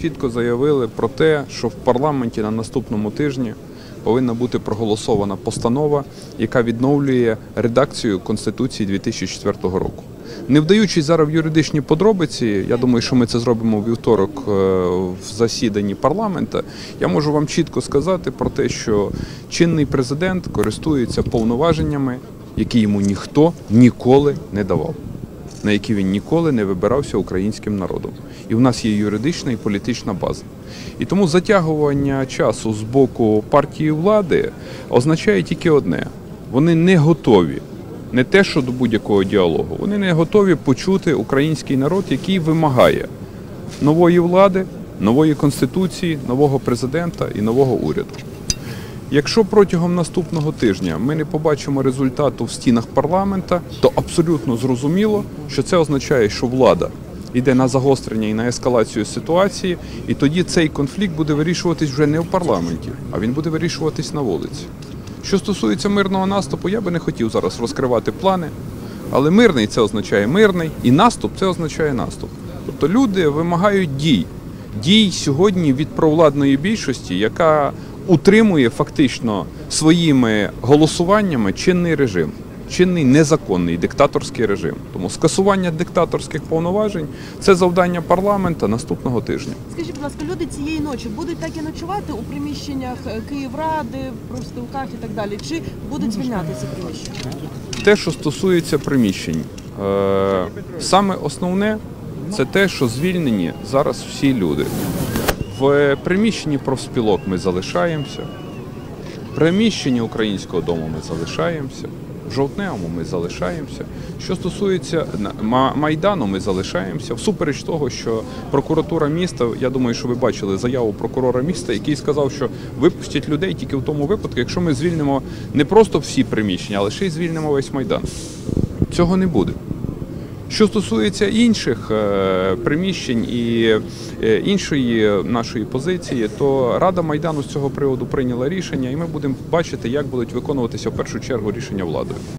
Чітко заявили про те, що в парламенті на наступному тижні повинна бути проголосована постанова, яка відновлює редакцію Конституції 2004 року. Не вдаючись зараз в юридичні подробиці, я думаю, що ми це зробимо у вівторок е, в засіданні парламента. Я можу вам чітко сказати про те, що чинний президент користується повноваженнями, які йому ніхто ніколи не давав на які він ніколи не вибирався українським народом. І в нас є юридична і політична база. І тому затягування часу з боку партії влади означає тільки одне: вони не готові. Не те, що до будь-якого діалогу, вони не готові почути український народ, який вимагає нової влади, нової конституції, нового президента і нового уряду. Якщо протягом наступного тижня ми не побачимо результату в стінах парламента, то абсолютно зрозуміло, що це означає, що влада йде на загострення і на ескалацію ситуації, і тоді цей конфлікт буде вирішуватись вже не в парламенті, а він буде вирішуватись на вулиці. Що стосується мирного наступу, я би не хотів зараз розкривати плани, але мирний це означає мирний, і наступ це означає наступ. Тобто люди вимагають дій. Дій сьогодні від провладної більшості, яка утримує фактично своїми голосуваннями чинний режим, чинний незаконний диктаторський режим. Тому скасування диктаторських повноважень це завдання парламента наступного тижня. Скажіть, будь ласка, люди цієї ночі будуть так і ночувати у приміщеннях е, Київради, профспілках і так далі, чи будуть звільняти ці приміщення? Те, що стосується приміщень, е, саме основне це те, що звільнені зараз всі люди. В приміщенні профспілок ми залишаємося, в приміщенні українського дому ми залишаємося, в жовтневому ми залишаємося. Що стосується Майдану, ми залишаємося. Всупереч того, що прокуратура міста, я думаю, що ви бачили заяву прокурора міста, який сказав, що випустять людей тільки в тому випадку, якщо ми звільнимо не просто всі приміщення, але ще й звільнимо весь майдан. Цього не буде. Що стосується інших е, приміщень і е, іншої нашої позиції, то Рада Майдану з цього приводу прийняла рішення, і ми будемо бачити, як будуть виконуватися в першу чергу рішення владою.